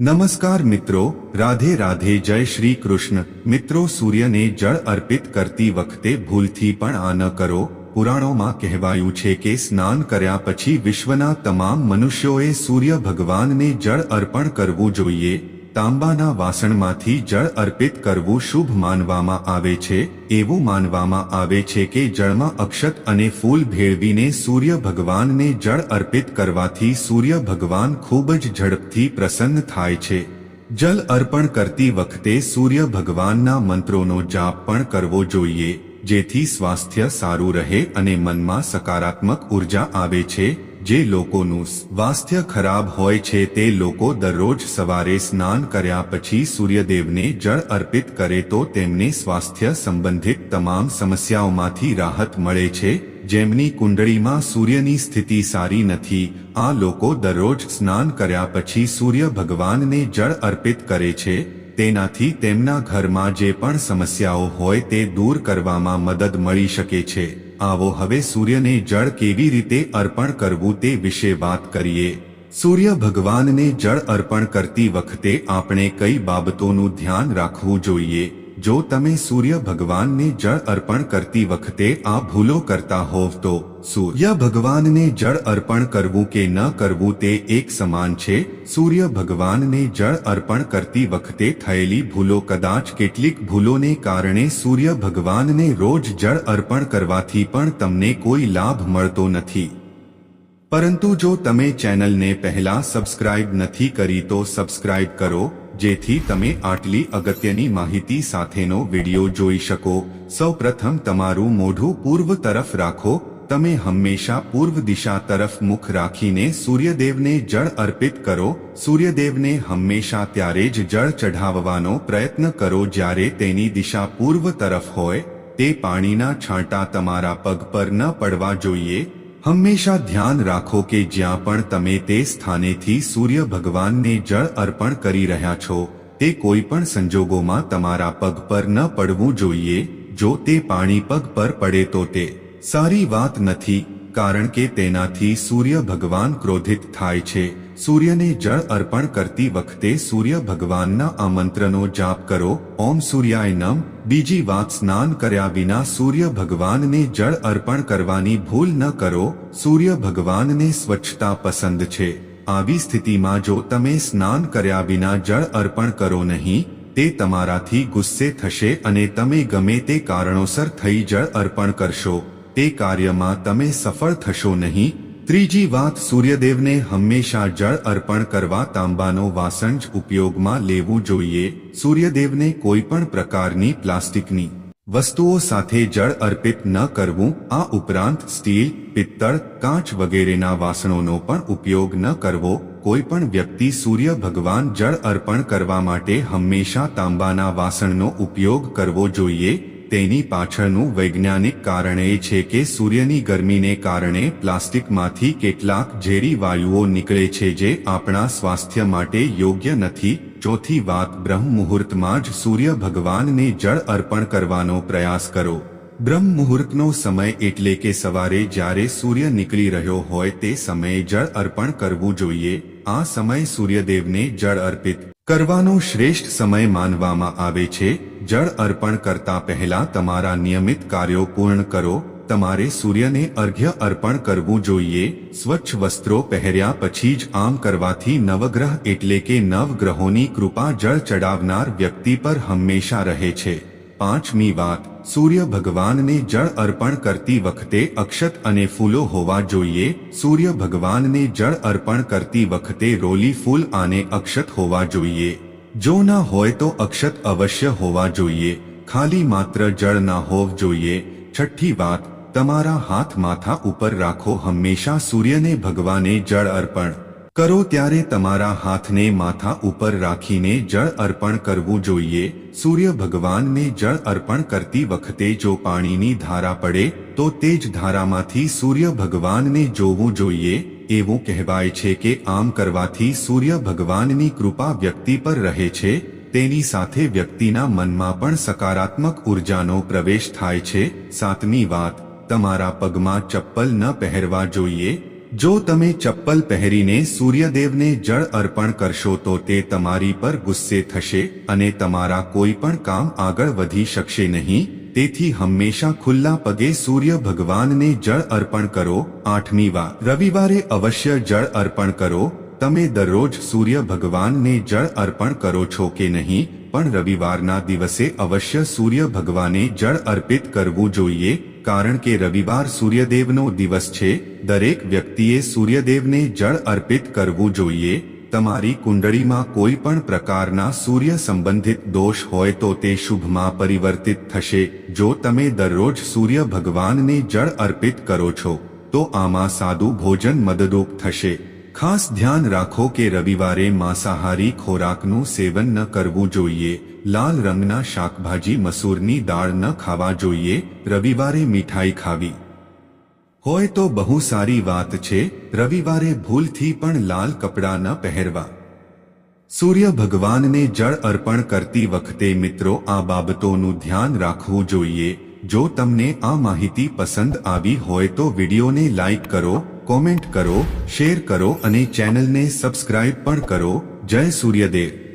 નમસ્કાર મિત્રો, રાધે રાધે જય શ્રી કૃષ્ણ. મિત્રો, સૂર્યને જળ અર્પિત કરતી વખતે ભૂલથી પણ આ ન કરો. પુરાણોમાં કહેવાયું છે કે સ્નાન કર્યા પછી વિશ્વના તમામ મનુષ્યોએ સૂર્ય ભગવાનને જળ અર્પણ કરવું જોઈએ. તાંબાના વાસણમાંથી જળ અર્પિત કરવું શુભ માનવામાં આવે છે, એવું માનવામાં આવે છે કે જળમાં અક્ષત અને ફૂલ ભેળવીને સૂર્ય ભગવાનને જળ અર્પિત કરવાથી સૂર્ય ભગવાન ખૂબ જ ઝડપથી પ્રસન્ન થાય છે. જલ અર્પણ કરતી વખતે સૂર્ય ભગવાનના મંત્રોનો જાપ પણ કરવો જોઈએ, જેથી સ્વાસ્થ્ય સારું રહે અને મનમાં સકારાત્મક ઊર્જા આવે છે જે લોકોનું સ્વાસ્થ્ય ખરાબ હોય છે તે લોકો દરરોજ સવારે સ્નાન કર્યા પછી સૂર્યદેવને જળ અર્પિત કરે તો તેમને સ્વાસ્થ્ય સંબંધિત તમામ સમસ્યાઓમાંથી રાહત મળે છે, જેમની કુંડળીમાં સૂર્યની સ્થિતિ સારી નથી. આ લોકો દરરોજ સ્નાન કર્યા પછી સૂર્ય ભગવાનને જળ અર્પિત કરે છે, તેનાથી તેમના ઘરમાં જે પણ સમસ્યાઓ હોય તે દૂર કરવામાં મદદ મળી શકે છે. આવો હવે સૂર્યને જળ કેવી રીતે અર્પણ કરવું તે વિશે વાત કરીએ. સૂર્ય ભગવાનને જળ અર્પણ કરતી વખતે આપણે કઈ બાબતોનું ધ્યાન રાખવું જોઈએ? જો તમે સૂર્ય ભગવાનને જળ અર્પણ કરતી વખતે આ ભૂલો કરતા હોવ તો સૂર્ય ભગવાનને જળ અર્પણ કરવું કે ન કરવું તે એક સમાન છે સૂર્ય ભગવાનને જળ અર્પણ કરતી વખતે થયેલી ભૂલો કદાચ કેટલીક ભૂલોને કારણે સૂર્ય ભગવાનને રોજ જળ અર્પણ કરવાથી પણ તમને કોઈ લાભ મળતો નથી પરંતુ જો તમે ચેનલને પહેલા સબસ્ક્રાઇબ નથી કરી તો સબસ્ક્રાઇબ કરો જેથી તમે આટલી અગત્યની માહિતી સાથેનો વિડિયો જોઈ શકો. સૌપ્રથમ તમારું મોઢું પૂર્વ તરફ રાખો. તમે હંમેશા પૂર્વ દિશા તરફ મુખ રાખીને સૂર્યદેવને જળ અર્પિત કરો. સૂર્યદેવને હંમેશા ત્યારે જ જળ ચઢાવવાનો પ્રયત્ન કરો જ્યારે તેની દિશા પૂર્વ તરફ હોય. તે પાણીના છાંટા તમારા પગ પર ન પડવા જોઈએ. હંમેશા ધ્યાન રાખો કે જ્યાં પણ તમે તે સ્થાનેથી સૂર્ય ભગવાનને જળ અર્પણ કરી રહ્યા છો, તે કોઈ પણ સંજોગોમાં તમારા પગ પર ન પડવું જોઈએ, જો તે પાણી પગ પર પડે તો તે સારી વાત નથી. કારણ કે તેનાથી સૂર્ય ભગવાન ક્રોધિત થાય છે. સૂર્યને જળ અર્પણ કરતી વખતે સૂર્ય ભગવાનના આમંત્રનો જાપ કરો. ઓમ સૂર્યાય નમ બીજી વાત, સ્નાન કર્યા વિના સૂર્ય ભગવાનને જળ અર્પણ કરવાની ભૂલ ન કરો. સૂર્ય ભગવાનને સ્વચ્છતા પસંદ છે. આવી સ્થિતિમાં જો તમે સ્નાન કર્યા વિના જળ અર્પણ કરો નહીં, તે તમારાથી ગુસ્સે થશે અને તમે ગમે તે કારણોસર થઈ જળ અર્પણ કરશો. તે કાર્યમાં તમે સફળ થશો નહીં. ત્રીજી વાત, સૂર્યદેવને હંમેશા જળ અર્પણ કરવા તાંબાનો વાસણ જ ઉપયોગમાં લેવું જોઈએ. સૂર્યદેવને કોઈ પણ પ્રકારની પ્લાસ્ટિકની વસ્તુઓ સાથે જળ અર્પિત ન કરવું. આ ઉપરાંત સ્ટીલ, પિત્તળ, કાચ વગેરેના વાસણોનો પણ ઉપયોગ ન કરવો. કોઈ પણ વ્યક્તિ સૂર્ય ભગવાન જળ અર્પણ કરવા માટે હંમેશા તાંબાના વાસણનો ઉપયોગ કરવો જોઈએ. તેની પાછળનું વૈજ્ઞાનિક કારણ એ છે કે સૂર્યની ગરમીને કારણે પ્લાસ્ટિકમાંથી કેટલાક ઝેરી વાયુઓ નીકળે છે જે આપણા સ્વાસ્થ્ય માટે યોગ્ય નથી. ચોથી વાત બ્રહ્મ મુહૂર્તમાં જ સૂર્ય ભગવાનને જળ અર્પણ કરવાનો પ્રયાસ કરો. બ્રહ્મ મુહૂર્તનો સમય એટલે કે સવારે જ્યારે સૂર્ય નીકળી રહ્યો હોય તે સમયે જળ અર્પણ કરવું જોઈએ. આ સમય સૂર્યદેવને જળ અર્પિત કરવાનો શ્રેષ્ઠ સમય માનવામાં આવે છે. જળ અર્પણ કરતા પહેલા તમારા નિયમિત કાર્યો પૂર્ણ કરો. તમારે સૂર્યને અર્ઘ્ય અર્પણ કરવું જોઈએ. સ્વચ્છ વસ્ત્રો પહેર્યા પછી જ આમ કરવાથી નવગ્રહ એટલે કે નવગ્રહોની કૃપા જળ ચડાવનાર વ્યક્તિ પર હંમેશા રહે છે. પાંચમી વાત, સૂર્ય ભગવાનને જળ અર્પણ કરતી વખતે અક્ષત અને ફૂલો હોવા જોઈએ. સૂર્ય ભગવાનને જળ અર્પણ કરતી વખતે રોલી ફૂલ આને અક્ષત હોવા જોઈએ. જો ના હોય તો અક્ષત અવશ્ય હોવા જોઈએ. ખાલી માત્ર જળ ના હોવ જોઈએ. છઠ્ઠી વાત, તમારા હાથ માથા ઉપર રાખો હંમેશા સૂર્યને ભગવાને જળ અર્પણ. કરો ત્યારે તમારા હાથને માથા ઉપર રાખીને જળ અર્પણ કરવું જોઈએ. સૂર્ય ભગવાનને જળ અર્પણ કરતી વખતે જો પાણીની ધારા પડે, તો તે જ ધારામાંથી સૂર્ય ભગવાનને જોવું જોઈએ. એવું કહેવાય છે કે આમ કરવાથી સૂર્ય ભગવાનની કૃપા વ્યક્તિ પર રહે છે, તેની સાથે વ્યક્તિના મનમાં પણ સકારાત્મક ઉર્જાનો પ્રવેશ થાય છે. સાતમી વાત, તમારા પગમાં ચપ્પલ ન પહેરવા જોઈએ. જો તમે ચપ્પલ પહેરીને સૂર્યદેવને જળ અર્પણ કરશો તો તે તમારી પર ગુસ્સે થશે અને તમારા કોઈ પણ કામ આગળ વધી શકશે નહીં. તેથી હંમેશા ખુલ્લા પગે સૂર્ય ભગવાનને જળ અર્પણ કરો. આઠમી વાર રવિવારે અવશ્ય જળ અર્પણ કરો. તમે દરરોજ સૂર્ય ભગવાનને જળ અર્પણ કરો છો કે નહીં? પણ રવિવારના દિવસે અવશ્ય સૂર્ય ભગવાને જળ અર્પિત કરવું જોઈએ, કારણ કે રવિવાર સૂર્યદેવનો દિવસ છે. દરેક વ્યક્તિએ સૂર્યદેવને જળ અર્પિત કરવું જોઈએ. તમારી કુંડળીમાં કોઈ પણ પ્રકારના સૂર્ય સંબંધિત દોષ હોય તો તે શુભમાં પરિવર્તિત થશે. જો તમે દરરોજ સૂર્ય ભગવાનને જળ અર્પિત કરો છો, તો આમાં સાદું ભોજન મદદરૂપ થશે. ખાસ ધ્યાન રાખો કે રવિવારે માંસાહારી ખોરાકનું સેવન ન કરવું જોઈએ. લાલ રંગના શાકભાજી મસૂરની દાળ ન ખાવા જોઈએ. રવિવારે મીઠાઈ ખાવી. હોય તો બહુ સારી વાત છે, રવિવારે ભૂલથી પણ લાલ કપડાં ન પહેરવા. સૂર્ય ભગવાનને જળ અર્પણ કરતી વખતે મિત્રો, આ બાબતોનું ધ્યાન રાખવું જોઈએ. જો તમને આ માહિતી પસંદ આવી હોય તો વિડીયોને લાઇક કરો, કોમેન્ટ કરો, શેર કરો અને ચેનલને સબસ્ક્રાઇબ પણ કરો. જય સૂર્યદેવ.